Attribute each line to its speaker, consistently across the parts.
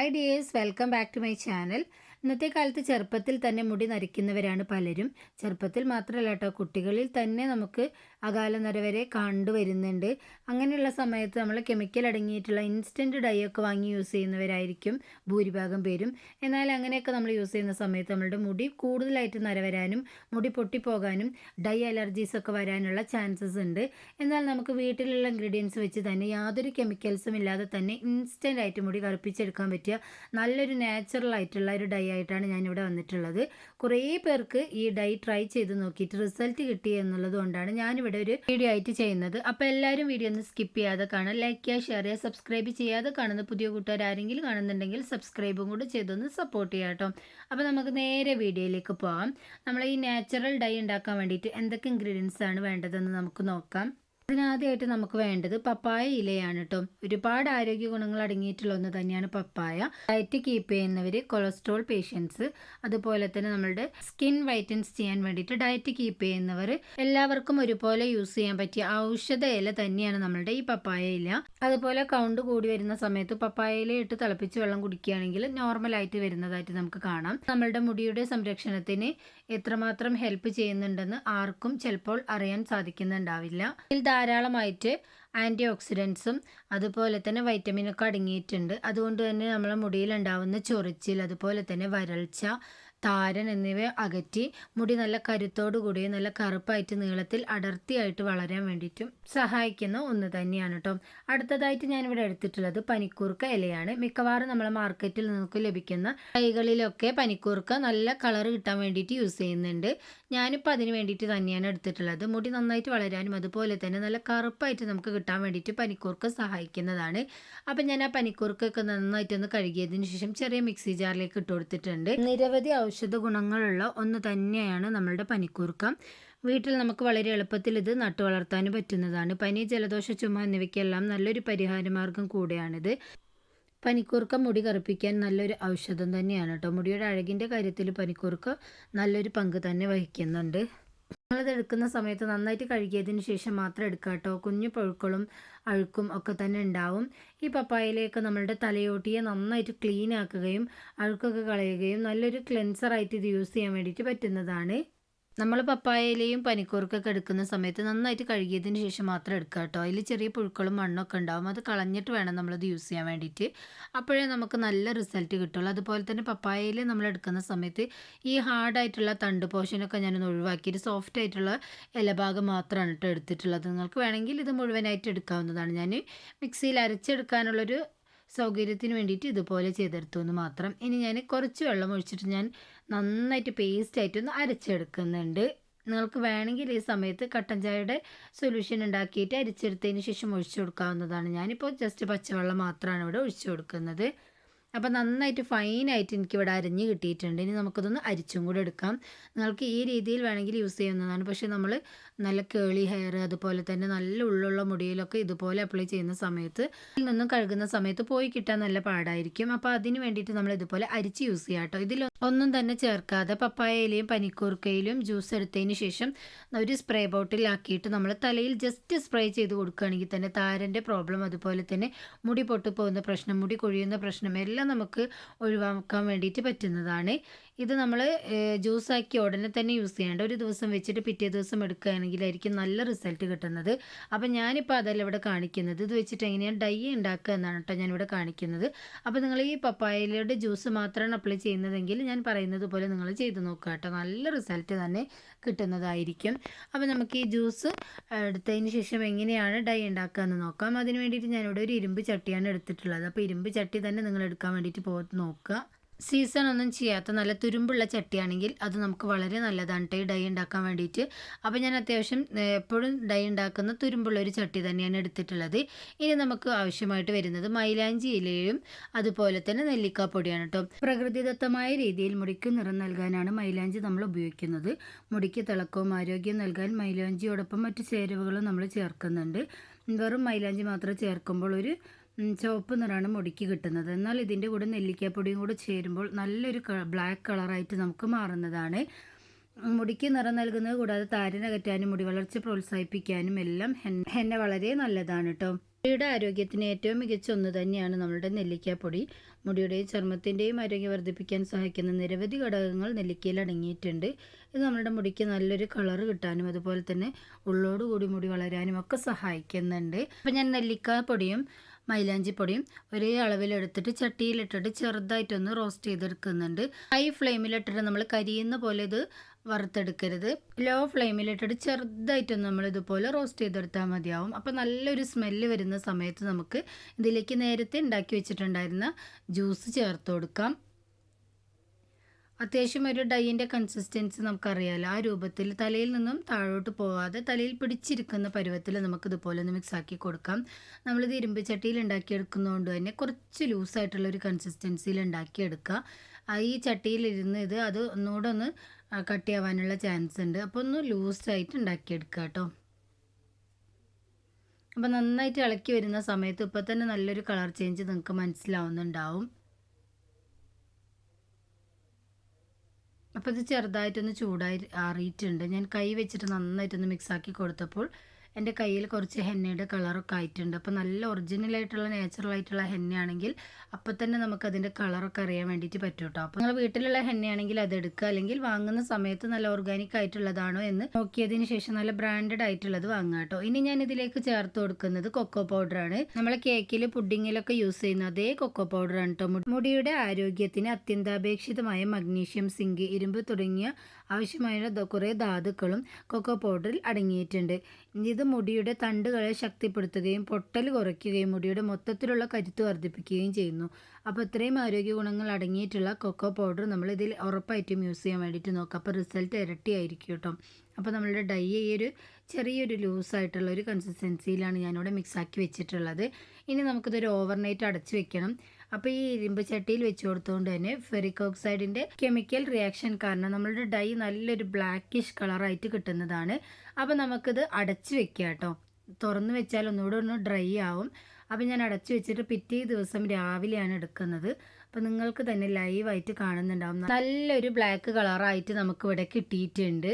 Speaker 1: Hi dears welcome back to my channel ഇന്നത്തെ കാലത്ത് ചെറുപ്പത്തിൽ തന്നെ മുടി നരയ്ക്കുന്നവരാണ് പലരും. ചെറുപ്പത്തിൽ മാത്രമല്ല കേട്ടോ കുട്ടികളിൽ തന്നെ നമുക്ക് അകാല നര വരെ കണ്ടുവരുന്നുണ്ട് അങ്ങനെയുള്ള സമയത്ത് നമ്മൾ കെമിക്കൽ അടങ്ങിയിട്ടുള്ള ഇൻസ്റ്റന്റ് ഡൈ ഒക്കെ വാങ്ങി യൂസ് ചെയ്യുന്നവരായിരിക്കും ഭൂരിഭാഗം പേരും. എന്നാൽ അങ്ങനെയൊക്കെ നമ്മൾ യൂസ് ചെയ്യുന്ന സമയത്ത് നമ്മളുടെ മുടി കൂടുതലായിട്ട് നര വരാനും മുടി പൊട്ടിപ്പോകാനും ഡൈ അലർജീസ് ഒക്കെ വരാനുള്ള ചാൻസസ് ഉണ്ട്. എന്നാൽ നമുക്ക് വീട്ടിലുള്ള ഇൻഗ്രീഡിയൻസ് വെച്ച് തന്നെ യാതൊരു കെമിക്കൽസും ഇല്ലാതെ തന്നെ ഇൻസ്റ്റന്റ് ആയിട്ട് മുടി കറുപ്പിച്ചെടുക്കാൻ പറ്റിയ നല്ലൊരു നാച്ചുറൽ ആയിട്ടുള്ള ഒരു ഡൈ ആയിട്ടാണ് ഞാനിവിടെ വന്നിട്ടുള്ളത്. കുറേ പേർക്ക് ഈ ഡൈ ട്രൈ ചെയ്ത് നോക്കിയിട്ട് റിസൾട്ട് കിട്ടി എന്നുള്ളത് കൊണ്ടാണ് ഞാനിവിടെ ഒരു വീഡിയോ ആയിട്ട് ചെയ്യുന്നത്. അപ്പോൾ എല്ലാവരും വീഡിയോ ഒന്ന് സ്കിപ്പ് ചെയ്യാതെ കാണാം. ലൈക്ക് ചെയ്യുക ഷെയർ ചെയ്യുക സബ്സ്ക്രൈബ് ചെയ്യാതെ കാണുന്ന പുതിയ കൂട്ടുകാർ ആരെങ്കിലും കാണുന്നുണ്ടെങ്കിൽ സബ്സ്ക്രൈബും കൂടെ ചെയ്തൊന്ന് സപ്പോർട്ട് ചെയ്യാം കേട്ടോ. നമുക്ക് നേരെ വീഡിയോയിലേക്ക് പോവാം. നമ്മൾ ഈ നാച്ചുറൽ ഡൈ ഉണ്ടാക്കാൻ വേണ്ടിയിട്ട് എന്തൊക്കെ ഇൻഗ്രീഡിയൻസ് ആണ് വേണ്ടതെന്ന് നമുക്ക് നോക്കാം. അതിനാദ്യമായിട്ട് നമുക്ക് വേണ്ടത് പപ്പായ ഇലയാണ് കേട്ടോ ഒരുപാട് ആരോഗ്യ ഗുണങ്ങൾ അടങ്ങിയിട്ടുള്ള ഒന്ന് തന്നെയാണ് പപ്പായ. ഡയറ്റ് കീപ്പ് ചെയ്യുന്നവർ കൊളസ്ട്രോൾ പേഷ്യൻസ് അതുപോലെ തന്നെ നമ്മളുടെ സ്കിൻ വൈറ്റൻസ് ചെയ്യാൻ വേണ്ടിയിട്ട് ഡയറ്റ് കീപ്പ് ചെയ്യുന്നവർ എല്ലാവർക്കും ഒരുപോലെ യൂസ് ചെയ്യാൻ പറ്റിയ ഔഷധ ഇല തന്നെയാണ് നമ്മളുടെ ഈ പപ്പായ ഇല. അതുപോലെ കൗണ്ട് കൂടി വരുന്ന സമയത്ത് പപ്പായ ഇല ഇട്ട് തിളപ്പിച്ച് വെള്ളം കുടിക്കുകയാണെങ്കിൽ നോർമലായിട്ട് വരുന്നതായിട്ട് നമുക്ക് കാണാം. നമ്മളുടെ മുടിയുടെ സംരക്ഷണത്തിന് എത്രമാത്രം ഹെൽപ്പ് ചെയ്യുന്നുണ്ടെന്ന് ആർക്കും ചിലപ്പോൾ അറിയാൻ സാധിക്കുന്നുണ്ടാവില്ല. ഇതിൽ ധാരാളമായിട്ട് ആന്റി ഓക്സിഡൻസും അതുപോലെ തന്നെ വൈറ്റമിനൊക്കെ അടങ്ങിയിട്ടുണ്ട്. അതുകൊണ്ട് തന്നെ നമ്മളെ മുടിയിൽ ഉണ്ടാവുന്ന ചൊറിച്ചിൽ അതുപോലെ തന്നെ വരൾച്ച താരൻ എന്നിവ അകറ്റി മുടി നല്ല കരുത്തോടു കൂടി നല്ല കറുപ്പായിട്ട് നീളത്തിൽ അടർത്തിയായിട്ട് വളരാൻ വേണ്ടിയിട്ടും സഹായിക്കുന്ന ഒന്ന് തന്നെയാണ് കേട്ടോ അടുത്തതായിട്ട് ഞാനിവിടെ എടുത്തിട്ടുള്ളത് പനിക്കൂർക്ക ഇലയാണ്. മിക്കവാറും നമ്മളെ മാർക്കറ്റിൽ നമുക്ക് ലഭിക്കുന്ന കൈകളിലൊക്കെ പനിക്കൂർക്ക നല്ല കളർ കിട്ടാൻ വേണ്ടിയിട്ട് യൂസ് ചെയ്യുന്നുണ്ട്. ഞാനിപ്പോൾ അതിന് വേണ്ടിയിട്ട് തന്നെയാണ് എടുത്തിട്ടുള്ളത്. മുടി നന്നായിട്ട് വളരാനും അതുപോലെ തന്നെ നല്ല കറുപ്പായിട്ട് നമുക്ക് കിട്ടാൻ വേണ്ടിയിട്ട് പനിക്കൂർക്ക സഹായിക്കുന്നതാണ്. അപ്പം ഞാൻ ആ പനിക്കൂർക്കൊക്കെ നന്നായിട്ടൊന്ന് കഴുകിയതിന് ശേഷം ചെറിയ മിക്സി ജാറിലേക്ക് ഇട്ട് കൊടുത്തിട്ടുണ്ട്. നിരവധി ഔഷധ ഗുണങ്ങളുള്ള ഒന്ന് തന്നെയാണ് നമ്മളുടെ പനിക്കൂർക്ക. വീട്ടിൽ നമുക്ക് വളരെ എളുപ്പത്തിൽ ഇത് നട്ടു വളർത്താനും പറ്റുന്നതാണ്. പനി ജലദോഷ ചുമ എന്നിവയ്ക്കെല്ലാം നല്ലൊരു പരിഹാരമാർഗം കൂടെയാണിത്. പനിക്കൂർക്ക മുടി കറുപ്പിക്കാൻ നല്ലൊരു ഔഷധം തന്നെയാണ് കേട്ടോ മുടിയുടെ അഴകിന്റെ കാര്യത്തിൽ പനിക്കൂർക്ക നല്ലൊരു പങ്ക് തന്നെ വഹിക്കുന്നുണ്ട്. നിങ്ങളത് എടുക്കുന്ന സമയത്ത് നന്നായിട്ട് കഴുകിയതിന് ശേഷം മാത്രം എടുക്കുക കേട്ടോ കുഞ്ഞു പഴുക്കളും അഴുക്കും ഒക്കെ തന്നെ ഉണ്ടാവും. ഈ പപ്പായയിലേക്ക് നമ്മളുടെ തലയോട്ടിയെ നന്നായിട്ട് ക്ലീൻ ആക്കുകയും അഴുക്കൊക്കെ കളയുകയും നല്ലൊരു ക്ലെൻസറായിട്ട് ഇത് യൂസ് ചെയ്യാൻ വേണ്ടിയിട്ട് പറ്റുന്നതാണ്. നമ്മൾ പപ്പായയിലെയും പനിക്കൂർക്കൊക്കെ എടുക്കുന്ന സമയത്ത് നന്നായിട്ട് കഴുകിയതിന് ശേഷം മാത്രം എടുക്കുക കേട്ടോ അതിൽ ചെറിയ പുഴുക്കളും മണ്ണൊക്കെ ഉണ്ടാവും. അത് കളഞ്ഞിട്ട് വേണം നമ്മളത് യൂസ് ചെയ്യാൻ വേണ്ടിയിട്ട്. അപ്പോഴേ നമുക്ക് നല്ല റിസൾട്ട് കിട്ടുള്ളൂ. അതുപോലെ തന്നെ പപ്പായയിൽ നമ്മൾ എടുക്കുന്ന സമയത്ത് ഈ ഹാർഡായിട്ടുള്ള തണ്ട് പോഷനൊക്കെ ഞാനൊന്ന് ഒഴിവാക്കിയിട്ട് സോഫ്റ്റ് ആയിട്ടുള്ള ഇലഭാഗം മാത്രമാണ് കേട്ടോ എടുത്തിട്ടുള്ളത്. നിങ്ങൾക്ക് വേണമെങ്കിൽ ഇത് മുഴുവനായിട്ട് എടുക്കാവുന്നതാണ്. ഞാൻ മിക്സിയിൽ അരച്ചെടുക്കാനുള്ളൊരു സൗകര്യത്തിന് വേണ്ടിയിട്ട് ഇതുപോലെ ചെയ്തെടുത്തു എന്ന് മാത്രം. ഇനി ഞാൻ കുറച്ച് വെള്ളം ഒഴിച്ചിട്ട് ഞാൻ നന്നായിട്ട് പേസ്റ്റായിട്ടൊന്ന് അരച്ചെടുക്കുന്നുണ്ട്. നിങ്ങൾക്ക് വേണമെങ്കിൽ ഈ സമയത്ത് കട്ടൻ ചായയുടെ സൊല്യൂഷൻ ഉണ്ടാക്കിയിട്ട് അരിച്ചെടുത്തതിന് ശേഷം ഒഴിച്ചു കൊടുക്കാവുന്നതാണ്. ഞാനിപ്പോൾ ജസ്റ്റ് പച്ചവെള്ളം മാത്രമാണ് ഇവിടെ ഒഴിച്ചു കൊടുക്കുന്നത്. അപ്പോൾ നന്നായിട്ട് ഫൈനായിട്ട് എനിക്കിവിടെ അരിഞ്ഞ് കിട്ടിയിട്ടുണ്ട്. ഇനി നമുക്കതൊന്ന് അരിച്ചും കൂടെ എടുക്കാം. നിങ്ങൾക്ക് ഈ രീതിയിൽ വേണമെങ്കിൽ യൂസ് ചെയ്യുന്നതാണ് പക്ഷേ നമ്മൾ നല്ല കേളി ഹെയർ അതുപോലെ തന്നെ നല്ല ഉള്ളുള്ള മുടിയിലൊക്കെ ഇതുപോലെ അപ്ലൈ ചെയ്യുന്ന സമയത്ത് ഇതിൽ നിന്നും കഴുകുന്ന സമയത്ത് പോയി കിട്ടാൻ നല്ല പാടായിരിക്കും. അപ്പോൾ അതിന് വേണ്ടിയിട്ട് നമ്മൾ ഇതുപോലെ അരിച്ച് യൂസ് ചെയ്യാം കേട്ടോ. ഇതിൽ ഒന്നും തന്നെ ചേർക്കാതെ പപ്പായയിലെയും പനിക്കൂർക്കയിലും ജ്യൂസ് എടുത്തതിന് ശേഷം ഒരു സ്പ്രേ ബോട്ടിലാക്കിയിട്ട് നമ്മൾ തലയിൽ ജസ്റ്റ് സ്പ്രേ ചെയ്ത് കൊടുക്കുകയാണെങ്കിൽ തന്നെ താരന്റെ പ്രോബ്ലം അതുപോലെ തന്നെ മുടി പൊട്ടിപ്പോകുന്ന പ്രശ്നം മുടി കൊഴിയുന്ന പ്രശ്നം എല്ലാം നമുക്ക് ഒഴിവാക്കാൻ വേണ്ടിയിട്ട് പറ്റുന്നതാണ്. ഇത് നമ്മൾ ജ്യൂസാക്കി ഉടനെ തന്നെ യൂസ് ചെയ്യേണ്ട. ഒരു ദിവസം വെച്ചിട്ട് പിറ്റേ ദിവസം എടുക്കുകയാണെങ്കിലായിരിക്കും നല്ല റിസൾട്ട് കിട്ടുന്നത്. അപ്പം ഞാനിപ്പോൾ അതല്ല ഇവിടെ കാണിക്കുന്നത്. ഇത് വെച്ചിട്ട് എങ്ങനെയാണ് ഡൈ ഉണ്ടാക്കുക എന്നാണ് കേട്ടോ ഞാനിവിടെ കാണിക്കുന്നത്. അപ്പോൾ നിങ്ങൾ ഈ പപ്പായയുടെ ജ്യൂസ് മാത്രമാണ് അപ്ലൈ ചെയ്യുന്നതെങ്കിൽ ഞാൻ പറയുന്നത് പോലെ നിങ്ങൾ ചെയ്ത് നോക്കുക കേട്ടോ. നല്ല റിസൾട്ട് തന്നെ കിട്ടുന്നതായിരിക്കും. അപ്പോൾ നമുക്ക് ഈ ജ്യൂസ് എടുത്തതിന് ശേഷം എങ്ങനെയാണ് ഡൈ ഉണ്ടാക്കുക എന്ന് നോക്കാം. അതിന് വേണ്ടിയിട്ട് ഞാനിവിടെ ഒരു ഇരുമ്പ് ചട്ടിയാണ് എടുത്തിട്ടുള്ളത്. അപ്പോൾ ഇരുമ്പ് ചട്ടി തന്നെ നിങ്ങൾ എടുക്കാൻ വേണ്ടിയിട്ട് പോ നോക്കുക. സീസൺ ഒന്നും ചെയ്യാത്ത നല്ല തുരുമ്പുള്ള ചട്ടിയാണെങ്കിൽ അത് നമുക്ക് വളരെ നല്ലതാണ് ഈ ഡൈ ഉണ്ടാക്കാൻ വേണ്ടിയിട്ട്. അപ്പോൾ ഞാൻ അത്യാവശ്യം എപ്പോഴും ഡൈ ഉണ്ടാക്കുന്ന തുരുമ്പുള്ള ഒരു ചട്ടി തന്നെയാണ് എടുത്തിട്ടുള്ളത്. ഇനി നമുക്ക് ആവശ്യമായിട്ട് വരുന്നത് മൈലാഞ്ചി ഇലയും അതുപോലെ തന്നെ നെല്ലിക്കാപ്പൊടിയാണ് കേട്ടോ പ്രകൃതിദത്തമായ രീതിയിൽ മുടിക്ക് നിറം നൽകാനാണ് മൈലാഞ്ചി നമ്മൾ ഉപയോഗിക്കുന്നത്. മുടിക്ക് തിളക്കവും ആരോഗ്യം നൽകാൻ മൈലാഞ്ചിയോടൊപ്പം മറ്റു ചേരുവകളും നമ്മൾ ചേർക്കുന്നുണ്ട്. വെറും മൈലാഞ്ചി മാത്രം ചേർക്കുമ്പോൾ ഒരു ചുവപ്പ് നിറമാണ് മുടിക്ക് കിട്ടുന്നത്. എന്നാൽ ഇതിന്റെ കൂടെ നെല്ലിക്കാപ്പൊടിയും കൂടെ ചേരുമ്പോൾ നല്ലൊരു ബ്ലാക്ക് കളറായിട്ട് നമുക്ക് മാറുന്നതാണ്. മുടിക്ക് നിറം നൽകുന്നത് കൂടാതെ താരനകറ്റാനും മുടി വളർച്ച പ്രോത്സാഹിപ്പിക്കാനും എല്ലാം ഹെന്ന വളരെ നല്ലതാണ് കേട്ടോ മുടിയുടെ ആരോഗ്യത്തിന് ഏറ്റവും മികച്ച ഒന്ന് തന്നെയാണ് നമ്മളുടെ നെല്ലിക്കാപ്പൊടി. മുടിയുടെയും ചർമ്മത്തിന്റെയും ആരോഗ്യം വർദ്ധിപ്പിക്കാൻ സഹായിക്കുന്ന നിരവധി ഘടകങ്ങൾ നെല്ലിക്കയിൽ അടങ്ങിയിട്ടുണ്ട്. ഇത് നമ്മുടെ മുടിക്ക് നല്ലൊരു കളർ കിട്ടാനും അതുപോലെ തന്നെ ഉള്ളോടുകൂടി മുടി വളരാനും ഒക്കെ സഹായിക്കുന്നുണ്ട്. അപ്പം ഞാൻ നെല്ലിക്ക പൊടിയും മൈലാഞ്ചി പൊടിയും ഒരേ അളവിലെടുത്തിട്ട് ചട്ടിയിലിട്ടിട്ട് ചെറുതായിട്ടൊന്ന് റോസ്റ്റ് ചെയ്തെടുക്കുന്നുണ്ട്. ഹൈ ഫ്ലെയിമിലിട്ടിട്ട് നമ്മൾ കരിയുന്ന പോലെ ഇത് വറുത്തെടുക്കരുത്. ലോ ഫ്ലെയിമിലിട്ടിട്ട് ചെറുതായിട്ടൊന്ന് നമ്മൾ ഇതുപോലെ റോസ്റ്റ് ചെയ്തെടുത്താൽ മതിയാവും. അപ്പോൾ നല്ലൊരു സ്മെല്ല് വരുന്ന സമയത്ത് നമുക്ക് ഇതിലേക്ക് നേരത്തെ ഉണ്ടാക്കി വെച്ചിട്ടുണ്ടായിരുന്ന ജ്യൂസ് ചേർത്ത് കൊടുക്കാം. അത്യാവശ്യം ഒരു ഡൈയിന്റെ കൺസിസ്റ്റൻസി നമുക്കറിയാമല്ലോ ആ രൂപത്തിൽ തലയിൽ നിന്നും താഴോട്ട് പോവാതെ തലയിൽ പിടിച്ചിരിക്കുന്ന പരുവത്തിൽ നമുക്കിതുപോലെ ഒന്ന് മിക്സ് ആക്കി കൊടുക്കാം. നമ്മളിത് ഇരുമ്പ് ചട്ടിയിൽ ഉണ്ടാക്കിയെടുക്കുന്നതുകൊണ്ട് തന്നെ കുറച്ച് ലൂസായിട്ടുള്ള ഒരു കൺസിസ്റ്റൻസിയിൽ ഉണ്ടാക്കിയെടുക്കുക. ഈ ചട്ടിയിലിരുന്ന് ഇത് അത് ഒന്നുകൂടെ ഒന്ന് കട്ടിയാവാനുള്ള ചാൻസ് ഉണ്ട്. അപ്പോൾ ഒന്ന് ലൂസായിട്ട് ഉണ്ടാക്കിയെടുക്കുക കേട്ടോ. അപ്പോൾ നന്നായിട്ട് ഇളക്കി വരുന്ന സമയത്ത് ഇപ്പോൾ തന്നെ നല്ലൊരു കളർ ചേഞ്ച് നിങ്ങൾക്ക് മനസ്സിലാവുന്നുണ്ടാവും. അപ്പോൾ ഇത് ചെറുതായിട്ടൊന്ന് ചൂടായി ആറിയിട്ടുണ്ട്. ഞാൻ കൈ വെച്ചിട്ട് നന്നായിട്ടൊന്ന് മിക്സാക്കി കൊടുത്തപ്പോൾ എന്റെ കയ്യിൽ കുറച്ച് ഹെന്നയുടെ കളറൊക്കെ ആയിട്ടുണ്ട്. അപ്പോൾ നല്ല ഒറിജിനലായിട്ടുള്ള നാച്ചുറൽ ആയിട്ടുള്ള ഹെന്നയാണെങ്കിൽ അപ്പോൾ തന്നെ നമുക്ക് അതിന്റെ കളറൊക്കെ അറിയാൻ വേണ്ടിയിട്ട് പറ്റും കേട്ടോ. അപ്പോൾ നിങ്ങൾ വീട്ടിലുള്ള ഹെന്നയാണെങ്കിൽ അത് എടുക്കുക. അല്ലെങ്കിൽ വാങ്ങുന്ന സമയത്ത് നല്ല ഓർഗാനിക് ആയിട്ടുള്ളതാണോ എന്ന് നോക്കിയതിന് ശേഷം നല്ല ബ്രാൻഡഡ് ആയിട്ടുള്ളത് വാങ്ങുക കേട്ടോ. ഇനി ഞാൻ ഇതിലേക്ക് ചേർത്ത് കൊടുക്കുന്നത് കൊക്കോ പൗഡറാണ് നമ്മൾ കേക്കിൽ പുഡിങ്ങിലൊക്കെ യൂസ് ചെയ്യുന്ന അതേ കൊക്കോ പൗഡറാണ് കേട്ടോ. മുടിയുടെ ആരോഗ്യത്തിന് അത്യന്താപേക്ഷിതമായ മഗ്നീഷ്യം സിങ്ക് ഇരുമ്പ് തുടങ്ങിയ ആവശ്യമായ കുറേ ധാതുക്കളും കൊക്കോ പൗഡറിൽ അടങ്ങിയിട്ടുണ്ട്. ഇത് മുടിയുടെ തണ്ടുകളെ ശക്തിപ്പെടുത്തുകയും പൊട്ടൽ കുറയ്ക്കുകയും മുടിയുടെ മൊത്തത്തിലുള്ള കരുത്ത് വർദ്ധിപ്പിക്കുകയും ചെയ്യുന്നു. അപ്പോൾ ഇത്രയും ആരോഗ്യ ഗുണങ്ങൾ അടങ്ങിയിട്ടുള്ള കൊക്കോ പൗഡർ നമ്മൾ ഇതിൽ ഉറപ്പായിട്ടും യൂസ് ചെയ്യാൻ വേണ്ടിയിട്ട് നോക്കുക അപ്പോൾ റിസൾട്ട് ഇരട്ടിയായിരിക്കും കേട്ടോ. അപ്പോൾ നമ്മളുടെ ഡൈ ഈ ഒരു ചെറിയൊരു ലൂസായിട്ടുള്ള ഒരു കൺസിസ്റ്റൻസിയിലാണ് ഞാനിവിടെ മിക്സാക്കി വെച്ചിട്ടുള്ളത്. ഇനി നമുക്കിതൊരു ഓവർനൈറ്റ് അടച്ചു വെക്കണം. അപ്പോൾ ഈ ഇരുമ്പ് ചട്ടിയിൽ വെച്ച് കൊടുത്തുകൊണ്ട് തന്നെ ഫെറിക് ഓക്സൈഡിന്റെ കെമിക്കൽ റിയാക്ഷൻ കാരണം നമ്മളുടെ ഡൈ നല്ലൊരു ബ്ലാക്കിഷ് കളറായിട്ട് കിട്ടുന്നതാണ്. അപ്പോൾ നമുക്കിത് അടച്ച് വെക്കുക കേട്ടോ തുറന്ന് വെച്ചാൽ ഒന്നുകൂടെ ഒന്ന് ഡ്രൈ ആവും. അപ്പോൾ ഞാൻ അടച്ചു വെച്ചിട്ട് പിറ്റേ ദിവസം രാവിലെയാണ് എടുക്കുന്നത്. അപ്പോൾ നിങ്ങൾക്ക് തന്നെ ലൈവായിട്ട് കാണുന്നുണ്ടാവും. നല്ലൊരു ബ്ലാക്ക് കളറായിട്ട് നമുക്ക് ഇവിടെ കിട്ടിയിട്ടുണ്ട്.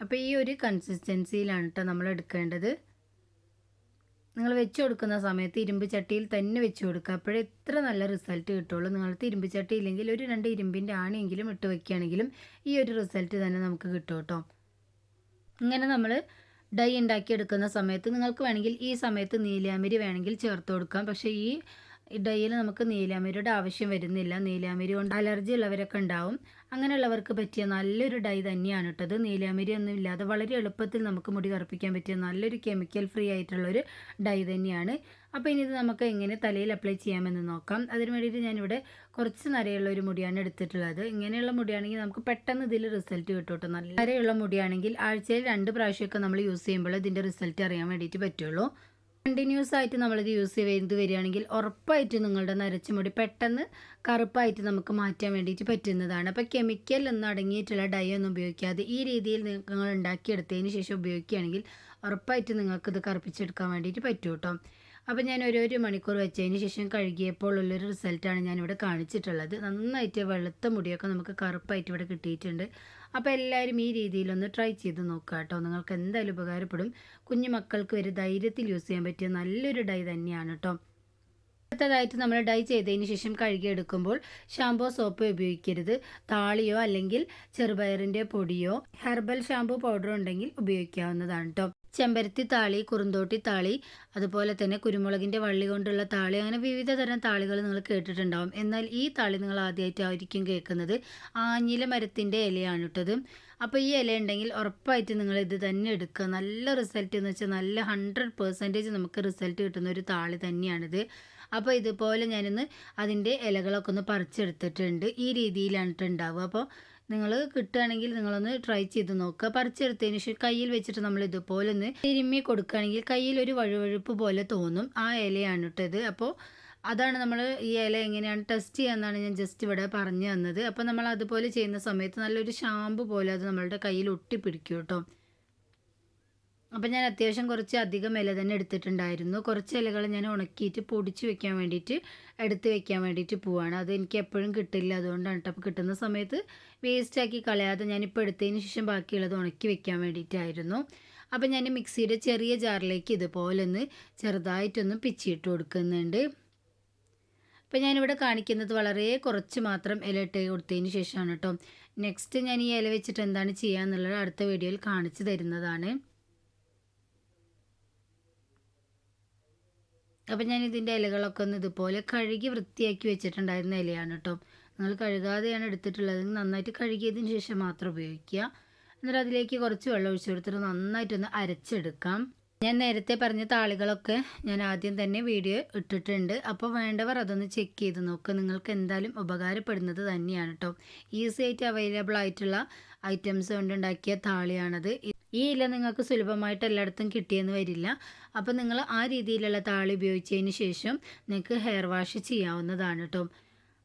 Speaker 1: അപ്പോൾ ഈ ഒരു കൺസിസ്റ്റൻസിയിലാണ് കേട്ടോ നമ്മൾ എടുക്കേണ്ടത്. നിങ്ങൾ വെച്ച് കൊടുക്കുന്ന സമയത്ത് ഇരുമ്പ് ചട്ടിയിൽ തന്നെ വെച്ച് കൊടുക്കുക. അപ്പോഴേ എത്ര നല്ല റിസൾട്ട് കിട്ടുള്ളൂ. നിങ്ങൾക്ക് ഇരുമ്പ് ചട്ടി ഇല്ലെങ്കിൽ ഒരു രണ്ട് ഇരുമ്പിന്റെ ആണെങ്കിലും ഇട്ട് വയ്ക്കുകയാണെങ്കിലും ഈ ഒരു റിസൾട്ട് തന്നെ നമുക്ക് കിട്ടും കേട്ടോ. ഇങ്ങനെ നമ്മൾ ഡൈ ഉണ്ടാക്കിയെടുക്കുന്ന സമയത്ത് നിങ്ങൾക്ക് വേണമെങ്കിൽ ഈ സമയത്ത് നീലാമരി വേണമെങ്കിൽ ചേർത്ത് കൊടുക്കാം. പക്ഷേ ഈ ഡൈയിൽ നമുക്ക് നീലാമരിയുടെ ആവശ്യം വരുന്നില്ല. നീലാമരി കൊണ്ട് അലർജി ഉള്ളവരൊക്കെ ഉണ്ടാവും. അങ്ങനെയുള്ളവർക്ക് പറ്റിയ നല്ലൊരു ഡൈ തന്നെയാണ് ഇട്ടത് നീലാമരി ഒന്നും ഇല്ലാതെ വളരെ എളുപ്പത്തിൽ നമുക്ക് മുടി കറുപ്പിക്കാൻ പറ്റിയ നല്ലൊരു കെമിക്കൽ ഫ്രീ ആയിട്ടുള്ളൊരു ഡൈ തന്നെയാണ്. അപ്പോൾ ഇനി ഇത് നമുക്ക് എങ്ങനെ തലയിൽ അപ്ലൈ ചെയ്യാമെന്ന് നോക്കാം. അതിന് വേണ്ടിയിട്ട് ഞാനിവിടെ കുറച്ച് നരയുള്ള ഒരു മുടിയാണ് എടുത്തിട്ടുള്ളത്. ഇങ്ങനെയുള്ള മുടിയാണെങ്കിൽ നമുക്ക് പെട്ടെന്ന് ഇതിൽ റിസൾട്ട് കേട്ടോ നല്ല നരയുള്ള മുടിയാണെങ്കിൽ ആഴ്ചയിൽ രണ്ട് പ്രാവശ്യമൊക്കെ നമ്മൾ യൂസ് ചെയ്യുമ്പോൾ ഇതിന്റെ റിസൾട്ട് അറിയാൻ വേണ്ടിയിട്ട് പറ്റുള്ളൂ. കണ്ടിന്യൂസ് ആയിട്ട് നമ്മളിത് യൂസ് ചെയ്ത് വരികയാണെങ്കിൽ ഉറപ്പായിട്ട് നിങ്ങളുടെ നരച്ച മുടി പെട്ടെന്ന് കറുപ്പായിട്ട് നമുക്ക് മാറ്റാൻ വേണ്ടിയിട്ട് പറ്റുന്നതാണ്. അപ്പോൾ കെമിക്കൽ ഒന്നും അടങ്ങിയിട്ടുള്ള ഡൈ ഒന്നും ഉപയോഗിക്കാതെ ഈ രീതിയിൽ നിങ്ങൾ ഉണ്ടാക്കിയെടുത്തതിന് ശേഷം ഉപയോഗിക്കുകയാണെങ്കിൽ ഉറപ്പായിട്ട് നിങ്ങൾക്കിത് കറുപ്പിച്ചെടുക്കാൻ വേണ്ടിയിട്ട് പറ്റും കേട്ടോ അപ്പോൾ ഞാൻ ഒരു മണിക്കൂർ വെച്ചതിന് ശേഷം കഴുകിയപ്പോൾ ഉള്ളൊരു റിസൾട്ടാണ് ഞാനിവിടെ കാണിച്ചിട്ടുള്ളത്. നന്നായിട്ട് വെളുത്ത മുടിയൊക്കെ നമുക്ക് കറുപ്പായിട്ട് ഇവിടെ കിട്ടിയിട്ടുണ്ട്. അപ്പോൾ എല്ലാവരും ഈ രീതിയിലൊന്ന് ട്രൈ ചെയ്ത് നോക്കുക കേട്ടോ. നിങ്ങൾക്ക് എന്തായാലും ഉപകാരപ്പെടും. കുഞ്ഞു മക്കൾക്ക് ഒരു ധൈര്യത്തിൽ യൂസ് ചെയ്യാൻ പറ്റിയ നല്ലൊരു ഡൈ തന്നെയാണ് കേട്ടോ അടുത്തതായിട്ട് നമ്മൾ ഡൈ ചെയ്തതിന് ശേഷം കഴുകിയെടുക്കുമ്പോൾ ഷാമ്പോ സോപ്പ് ഉപയോഗിക്കരുത്. താളിയോ അല്ലെങ്കിൽ ചെറുപയറിന്റെ പൊടിയോ ഹെർബൽ ഷാമ്പു പൗഡർ ഉണ്ടെങ്കിൽ ഉപയോഗിക്കാവുന്നതാണ് കേട്ടോ ചെമ്പരത്തി താളി കുറുന്തോട്ടി താളി അതുപോലെ തന്നെ കുരുമുളകിന്റെ വള്ളി കൊണ്ടുള്ള താളി അങ്ങനെ വിവിധ തരം താളികൾ നിങ്ങൾ കേട്ടിട്ടുണ്ടാവും. എന്നാൽ ഈ താളി നിങ്ങൾ ആദ്യമായിട്ടായിരിക്കും കേൾക്കുന്നത്. ആഞ്ഞില മരത്തിന്റെ ഇലയാണ് ഇട്ടത് അപ്പോൾ ഈ ഇല ഉണ്ടെങ്കിൽ ഉറപ്പായിട്ട് നിങ്ങൾ ഇത് തന്നെ എടുക്കുക. നല്ല റിസൾട്ട് എന്ന് വെച്ചാൽ നല്ല ഹൺഡ്രഡ് പെർസെന്റേജ് നമുക്ക് റിസൾട്ട് കിട്ടുന്ന ഒരു താളി തന്നെയാണിത് അപ്പോൾ ഇതുപോലെ ഞാനിന്ന് അതിന്റെ ഇലകളൊക്കെ ഒന്ന് പറിച്ചെടുത്തിട്ടുണ്ട്. ഈ രീതിയിലാണ് ഉണ്ടാവുക. അപ്പോൾ നിങ്ങൾ കിട്ടുകയാണെങ്കിൽ നിങ്ങളൊന്ന് ട്രൈ ചെയ്ത് നോക്കുക പറിച്ചെടുത്തതിന് ശേഷം കയ്യിൽ വെച്ചിട്ട് നമ്മൾ ഇതുപോലെ ഒന്ന് തിരുമ്മി കൊടുക്കുകയാണെങ്കിൽ കയ്യിൽ ഒരു വഴുവഴുപ്പ് പോലെ തോന്നും. ആ ഇലയാണ് ഇട്ടത് അപ്പോൾ അതാണ് നമ്മൾ ഈ ഇല എങ്ങനെയാണ് ടെസ്റ്റ് ചെയ്യാമെന്നാണ് ഞാൻ ജസ്റ്റ് ഇവിടെ പറഞ്ഞു തന്നത്. അപ്പോൾ നമ്മൾ അതുപോലെ ചെയ്യുന്ന സമയത്ത് നല്ലൊരു ഷാമ്പു പോലെ അത് നമ്മളുടെ കയ്യിൽ ഒട്ടിപ്പിടിക്കും കേട്ടോ അപ്പോൾ ഞാൻ അത്യാവശ്യം കുറച്ച് അധികം ഇല തന്നെ എടുത്തിട്ടുണ്ടായിരുന്നു. കുറച്ച് ഇലകൾ ഞാൻ ഉണക്കിയിട്ട് പൊടിച്ച് വെക്കാൻ വേണ്ടിയിട്ട് എടുത്ത് വെക്കാൻ വേണ്ടിയിട്ട് പോവാണ്. അത് എനിക്ക് എപ്പോഴും കിട്ടില്ല. അതുകൊണ്ടാണ് അപ്പോൾ കിട്ടുന്ന സമയത്ത് വേസ്റ്റാക്കി കളയാതെ ഞാനിപ്പോൾ എടുത്തതിന് ശേഷം ബാക്കിയുള്ളത് ഉണക്കി വെക്കാൻ വേണ്ടിയിട്ടായിരുന്നു. അപ്പോൾ ഞാൻ മിക്സിയുടെ ചെറിയ ജാറിലേക്ക് ഇതുപോലെ ഒന്ന് ചെറുതായിട്ടൊന്ന് പിച്ചിട്ട് കൊടുക്കുന്നുണ്ട്. അപ്പോൾ ഞാനിവിടെ കാണിക്കുന്നത് വളരെ കുറച്ച് മാത്രം ഇല ഇട്ട് കൊടുത്തതിന് ശേഷമാണ് കേട്ടോ. നെക്സ്റ്റ് ഞാൻ ഈ ഇല വെച്ചിട്ട് എന്താണ് ചെയ്യുക എന്നുള്ളത് അടുത്ത വീഡിയോയിൽ കാണിച്ചു തരുന്നതാണ്. അപ്പോൾ ഞാൻ ഇതിന്റെ ഇലകളൊക്കെ ഒന്ന് ഇതുപോലെ കഴുകി വൃത്തിയാക്കി വെച്ചിട്ടുണ്ടായിരുന്ന ഇലയാണ് കേട്ടോ. നിങ്ങൾ കഴുകാതെയാണ് എടുത്തിട്ടുള്ളത്. നന്നായിട്ട് കഴുകിയതിന് ശേഷം മാത്രം ഉപയോഗിക്കുക. എന്നിട്ട് അതിലേക്ക് കുറച്ച് വെള്ളം ഒഴിച്ചു കൊടുത്തിട്ട് നന്നായിട്ടൊന്ന് അരച്ചെടുക്കാം. ഞാൻ നേരത്തെ പറഞ്ഞ താളികളൊക്കെ ഞാൻ ആദ്യം തന്നെ വീഡിയോ ഇട്ടിട്ടുണ്ട്. അപ്പോൾ വേണ്ടവർ അതൊന്ന് ചെക്ക് ചെയ്ത് നോക്കുക നിങ്ങൾക്ക് എന്തായാലും ഉപകാരപ്പെടുന്നത് തന്നെയാണ് കേട്ടോ ഈസി ആയിട്ട് അവൈലബിൾ ആയിട്ടുള്ള ഐറ്റംസ് കൊണ്ടുണ്ടാക്കിയ താളിയാണത്. ഈ ഇല നിങ്ങൾക്ക് സുലഭമായിട്ട് എല്ലായിടത്തും കിട്ടിയെന്ന് വരില്ല. അപ്പോൾ നിങ്ങൾ ആ രീതിയിലുള്ള താളി ഉപയോഗിച്ചതിന് ശേഷം നിങ്ങൾക്ക് ഹെയർ വാഷ് ചെയ്യാവുന്നതാണ് കേട്ടോ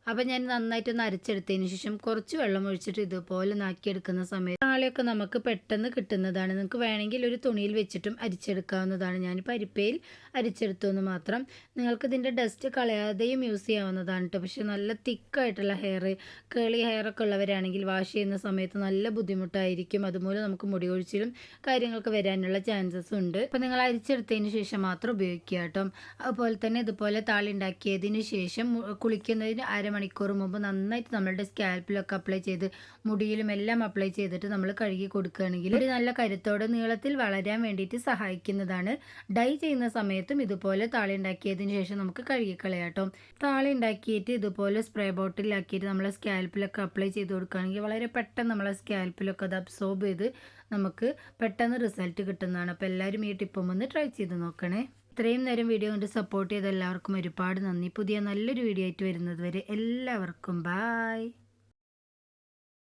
Speaker 1: അപ്പോൾ ഞാൻ നന്നായിട്ടൊന്ന് അരച്ചെടുത്തതിന് ശേഷം കുറച്ച് വെള്ളം ഒഴിച്ചിട്ട് ഇതുപോലെ നാക്കിയെടുക്കുന്ന സമയത്ത് നാളെയൊക്കെ നമുക്ക് പെട്ടെന്ന് കിട്ടുന്നതാണ്. നിങ്ങൾക്ക് വേണമെങ്കിൽ ഒരു തുണിയിൽ വെച്ചിട്ടും അരിച്ചെടുക്കാവുന്നതാണ്. ഞാൻ പരിപ്പയിൽ അരിച്ചെടുത്തു എന്ന് മാത്രം. നിങ്ങൾക്ക് ഇതിന്റെ ഡസ്റ്റ് കളയാതെയും യൂസ് ചെയ്യാവുന്നതാണ് കേട്ടോ പക്ഷേ നല്ല തിക്കായിട്ടുള്ള ഹെയർ കേളി ഹെയർ ഒക്കെ ഉള്ളവരാണെങ്കിൽ വാഷ് ചെയ്യുന്ന സമയത്ത് നല്ല ബുദ്ധിമുട്ടായിരിക്കും. അതുമൂലം നമുക്ക് മുടി ഒഴിച്ചിലും കാര്യങ്ങൾക്ക് വരാനുള്ള ചാൻസസ് ഉണ്ട്. അപ്പോൾ നിങ്ങൾ അരിച്ചെടുത്തതിന് ശേഷം മാത്രം ഉപയോഗിക്കുക കേട്ടോ അതുപോലെ തന്നെ ഇതുപോലെ താളി ഉണ്ടാക്കിയതിന് ശേഷം കുളിക്കുന്നതിന് അരമണിക്കൂർ മുമ്പ് നന്നായിട്ട് നമ്മളുടെ സ്കാൽപ്പിലൊക്കെ അപ്ലൈ ചെയ്ത് മുടിയിലും എല്ലാം അപ്ലൈ ചെയ്തിട്ട് നമ്മൾ കഴുകി കൊടുക്കുകയാണെങ്കിൽ ഒരു നല്ല കരുത്തോടെ നീളത്തിൽ വളരാൻ വേണ്ടിയിട്ട് സഹായിക്കുന്നതാണ്. ഡൈ ചെയ്യുന്ന സമയത്തും ഇതുപോലെ താളി ഉണ്ടാക്കിയതിന് ശേഷം നമുക്ക് കഴുകിക്കളയാട്ടോ താളി ഉണ്ടാക്കിയിട്ട് ഇതുപോലെ സ്പ്രേ ബോട്ടിലാക്കിയിട്ട് നമ്മളെ സ്കാൽപ്പിലൊക്കെ അപ്ലൈ ചെയ്ത് കൊടുക്കുകയാണെങ്കിൽ വളരെ പെട്ടെന്ന് നമ്മളെ സ്കാൽപ്പിലൊക്കെ അത് അബ്സോർബ് ചെയ്ത് നമുക്ക് പെട്ടെന്ന് റിസൾട്ട് കിട്ടുന്നതാണ്. അപ്പോൾ എല്ലാവരും ഈ ടിപ്പും ഒന്ന് ട്രൈ ചെയ്ത് നോക്കണേ. ഇത്രയും നേരം വീഡിയോ കൊണ്ട് സപ്പോർട്ട് ചെയ്ത എല്ലാവർക്കും ഒരുപാട് നന്ദി. പുതിയ നല്ലൊരു വീഡിയോ ആയിട്ട് വരുന്നത് വരെ എല്ലാവർക്കും ബായ്